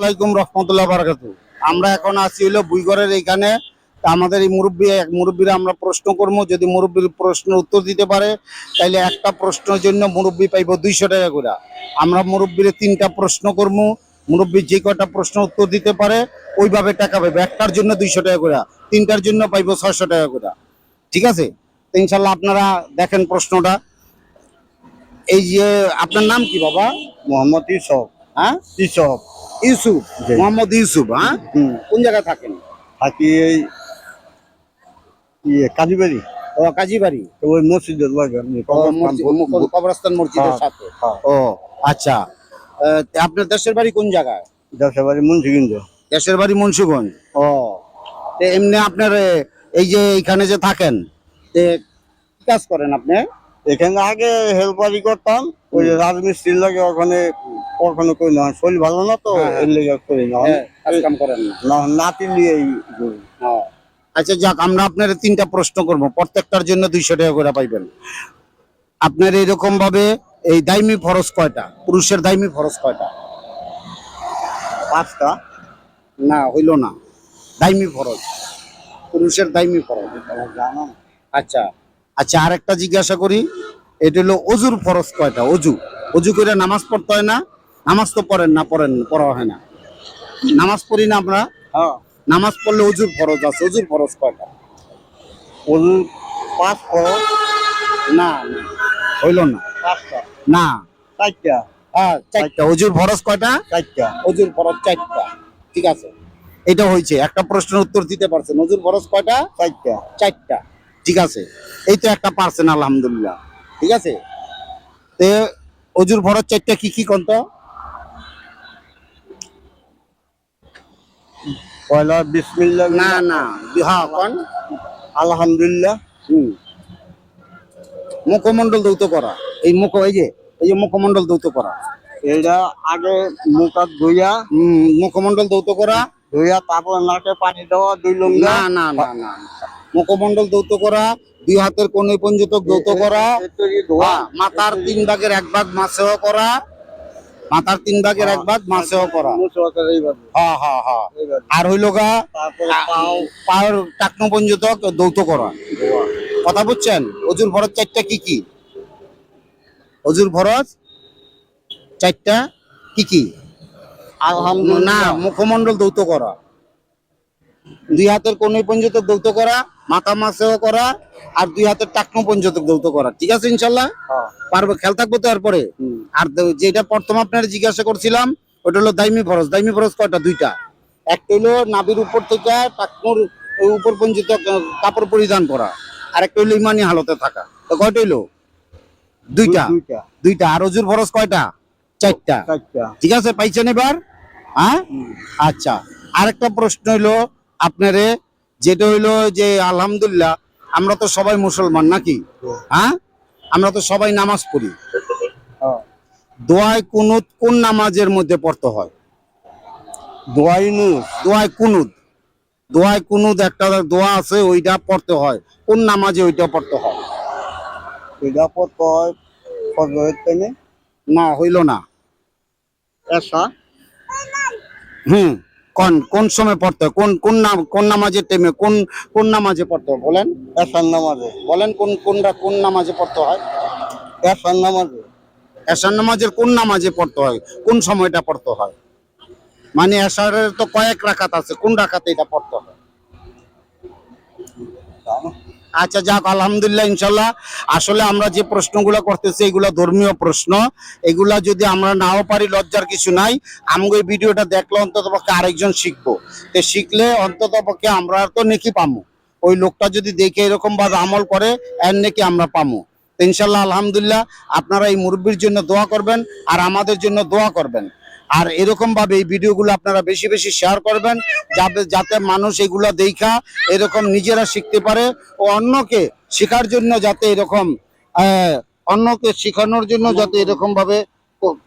আলাইকুম রহমতুল্লাহ বারাকাতু। আমরা এখন আছি হলো বুইগড়ের এইখানে। আমাদের এই মুরব্বী এক মুরব্বীরা আমরা প্রশ্ন করব। যদি মুরব্বীর প্রশ্নের উত্তর দিতে পারে তাইলে একটা প্রশ্নের জন্য মুরব্বী পাইব দুইশো টাকা করে। আমরা মুরব্বীর তিনটা প্রশ্ন করব। মুরব্বী যে কটা প্রশ্ন উত্তর দিতে পারে ওইভাবে টাকা পাইবো। একটার জন্য দুইশো টাকা করে তিনটার জন্য পাইবো ছয়শো টাকা করে। ঠিক আছে? তো ইনশাল্লাহ আপনারা দেখেন প্রশ্নটা। এই যে আপনার নাম কি বাবা? মোহাম্মদ ইসব হ্যাঁ? ইসব ইউসুফ। মোহাম্মদ ইউসুফ হ্যাঁ? কোন জায়গায় থাকেন? থাকি এই ইয়ে কাজীবাড়ি। ও কাজীবাড়ি। ওই মসজিদের কবরস্থান মসজিদের হ্যাঁ, সাথে। হ্যাঁ। ও আচ্ছা। আপনার দেশের বাড়ি কোন জায়গায়? দেশের বাড়ি মুন্সিগঞ্জ। দেশের বাড়ি মুন্সিগঞ্জ। ও। এমনি আপনার এই যে এইখানে যে থাকেন কাজ করেন আপনি? এখানে আগে হেল্পারি করতাম। ওই রাজমিস্ত্রির লাগে ওখানে কখনো করি না শরীর ভালো না তো হ্যাঁ, হ্যাঁ। এর লেগে করি না। হ্যাঁ, কাজ কাম করেন না। না নাতি নিয়ে এই করি। আচ্ছা যাক আমরা আপনার তিনটা প্রশ্ন করব। প্রত্যেকটার জন্য দুইশো টাকা করে পাইবেন। আপনার এরকম ভাবে এই দাইমি ফরজ কয়টা? পুরুষের দাইমি ফরজ কয়টা? পাঁচটা। না হইল না। দাইমি ফরজ। পুরুষের দাইমি ফরজ। জানো। আচ্ছা। আচ্ছা আরেকটা জিজ্ঞাসা করি। এটা হলো অজুর ফরজ কয়টা? অজু। অজু করে নামাজ পড়তে হয় না নামাজ তো পড়েন না পড়েন পড়া হয় না। নামাজ পড়ি না আমরা? হ্যাঁ। নামাজ পড়লে অজুর ফরজ আছে অজুর ফরজ কয়টা? ওদের পাঁচ খরচ না হইল না। পাঁচটা। না। চারটা। হ্যাঁ চারটা। অজুর ফরজ কয়টা? চারটা। অজুর ফরজ চারটা। ঠিক আছে। এটা হয়েছে একটা প্রশ্নের উত্তর দিতে পারছেন। অজুর ফরজ কয়টা? চারটা। চারটা। ঠিক আছে। এই তো একটা পারছেন আলহামদুলিল্লাহ। ঠিক আছে? তে অজুর ফরজ চারটা কি কি কন্ত? পয়লা বিসমিল্লাহ না না। হ্যাঁ কন? আলহামদুলিল্লাহ। হুম। মুখমন্ডল দৌত করা। এই মুখ এই যে এই যে মুখমন্ডল দৌত করা। এটা আগে ধুইয়া দৌত করা। ধুইয়া তারপর নাকে পানি দেওয়া দুই না লঙ্গা না না না। মুখমন্ডল দৌত করা। দুই হাতের কোন পঞ্জতক দৌত করা হ্যাঁ, মাথার তিন ভাগের এক ভাগ মাসেও করা মাথার তিন ভাগের এক ভাগ মাসেও করা হ্যাঁ হ্যাঁ হ্যাঁ আর হইল গা তারপরে পাও টাকনো দৌত করা কথা বুঝছেন অজুর ফরজ চারটা কি কি অজুর ফরজ চারটা কি কি না মুখমন্ডল দৌত করা দুই হাতের কোন পঞ্জতক দৌত করা মাথা মাসেও করা আর দুই হাতের টাকনো পঞ্জতক দৌত করা। ঠিক আছে ইনশাল্লাহ? হ্যাঁ। পারবে খেয়াল থাকব তো এরপরে। আর যেটা প্রথম আপনার জিজ্ঞাসা করছিলাম ওটা হলো দাইমি ফরজ। দাইমি ফরজ কয়টা? দুইটা। একটা হলো নাবির উপর থেকে টাকনুর উপর পঞ্জিত কাপড় পরিধান করা। আর একটা হলো ইমানি হালতে থাকা। তো কয়টা হইল? দুইটা। দুইটা। দুইটা। আর অজুর ফরজ কয়টা? চারটা। চারটা। ঠিক আছে পাইছেন এবার? হ্যাঁ? আচ্ছা। আরেকটা প্রশ্ন হইল আপনারে যেটা হইল যে আলহামদুলিল্লাহ আমরা তো সবাই মুসলমান নাকি? হ্যাঁ? আমরা তো সবাই নামাজ পড়ি। হ্যাঁ। দোয়ায় কুনুত কোন নামাজের মধ্যে পড়তে হয়? দোয়াইনু দোয়ায় কুনুত। দোয়ায় কুনুত একটা দোয়া আছে ওইটা পড়তে হয়। কোন নামাজে ওইটা পড়তে হয়? এটা পড়তে হয় না হইল না। হুম। কোন কোন সময় পড়তে হয় কোন কোন নাম কোন নামাজের টাইমে কোন কোন নামাজে পড়তে হয় বলেন। এসার নামাজে। বলেন কোন কোনটা কোন নামাজে পড়তে হয়? এসার নামাজে। এশার নামাজের কোন নামাজে পড়তে হয়? কোন সময়টা পড়তে হয়? মানে এসারের তো কয়েক রাখাত আছে কোন রাখাতে এটা পড়তে হয়? আচ্ছা যাক, আলহামদুলিল্লাহ, ইনশাল্লাহ। আসলে আমরা যে প্রশ্নগুলো করতেছি, এগুলো ধর্মীয় প্রশ্ন। এগুলা যদি আমরা নাও পারি, লজ্জার কিছু নাই। আমাকে এই ভিডিওটা দেখলে অন্তত পক্ষে আরেকজন শিখব। তো শিখলে অন্তত পক্ষে আমরা তো নেকি পামু। ওই লোকটা যদি দেখে এরকম ভাবে আমল করে, এর নেকি আমরা পামু। ইনশাল্লাহ, আলহামদুলিল্লাহ, আপনারা এই মুরব্বীর জন্য দোয়া করবেন আর আমাদের জন্য দোয়া করবেন। আর এরকম ভাবে এই ভিডিওগুলো আপনারা বেশি বেশি শেয়ার করবেন, যাতে যাতে মানুষ এগুলা দেখা, এরকম নিজেরা শিখতে পারে ও অন্যকে শেখার জন্য যাতে এরকম অন্যকে শেখানোর জন্য যাতে এরকম ভাবে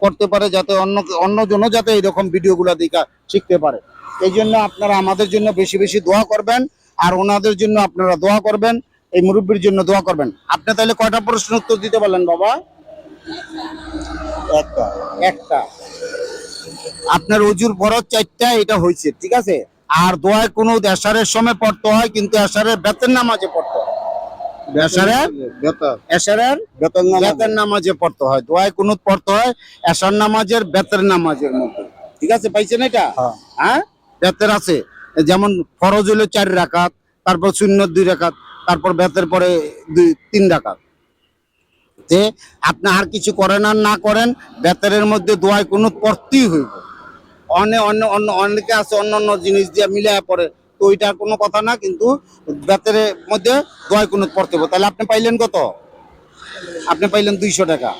করতে পারে, যাতে অন্য অন্যজনও যাতে এরকম ভিডিওগুলো দেখা শিখতে পারে। এই জন্য আপনারা আমাদের জন্য বেশি বেশি দোয়া করবেন, আর ওনাদের জন্য আপনারা দোয়া করবেন, এই মুরব্বীর জন্য দোয়া করবেন। আপনি তাহলে কয়টা প্রশ্ন উত্তর দিতে পারলেন বাবা? একটা একটা। আপনার অজুর ফরজ চারটা এটা হয়েছে ঠিক আছে? আর দোয়ায় কোনো এশারের সময় পড়তে হয় কিন্তু এসারের বেতের নামাজে পড়তে হয়। নামাজ। পড়তে হয়। দোয়ায় পড়তে হয় নামাজের বেতের নামাজের ঠিক আছে পাইছেন এটা? হ্যাঁ। হ্যাঁ? বেতের আছে। যেমন ফরজ হলো চার রাকাত তারপর শূন্য দুই রাকাত তারপর বেতের পরে দুই তিন রাকাত। যে আপনি আর কিছু করেন আর না করেন বেতের মধ্যে দোয়ায় কোনো পড়তেই হইব। অনেক অন্য অন্য অনেকে আছে অন্য অন্য জিনিস দিয়ে মিলিয়ে পড়ে। তো ওইটা কোনো কথা না কিন্তু বেতের মধ্যে দোয়ায় কোনো পড়তে হবে তাহলে আপনি পাইলেন কত? আপনি পাইলেন দুইশো টাকা।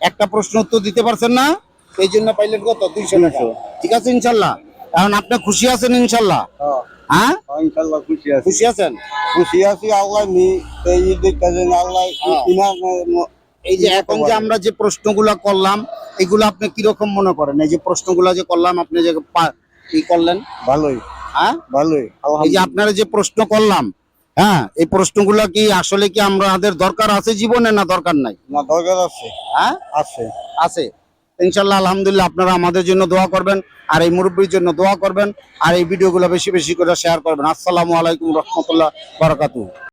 একটা প্রশ্ন উত্তর দিতে পারছেন না? এই জন্য পাইলেন কত? দুইশো টাকা। ঠিক আছে ইনশাল্লাহ। কারণ আপনি খুশি আছেন ইনশাল্লাহ। হ্যাঁ। হ্যাঁ? হ্যাঁ, খুশি আছেন? খুশি আছি আল্লাহ নি এই কাজে আল্লাহ। ইনার এই যে এখন যে আমরা যে প্রশ্নগুলো করলাম এগুলো আপনি কীরকম মনে করেন? এই যে প্রশ্নগুলো যে করলাম আপনি যে ই করলেন? ভালোই। হ্যাঁ? ভালোই এই যে আপনারা যে প্রশ্ন করলাম হ্যাঁ এই প্রশ্নগুলো কি আসলে কি আমাদের দরকার আছে জীবনে না দরকার নাই? না দরকার আছে। হ্যাঁ? আছে। আছে। ইনশাল্লাহ, আলহামদুলিল্লাহ আপনারা আমাদের জন্য দোয়া করবেন আর এই মুরব্বীর জন্য দোয়া করবেন আর এই ভিডিওগুলো বেশি বেশি করে শেয়ার করবেন। আসসালামু আলাইকুম রহমতুল্লাহ বারাকাতু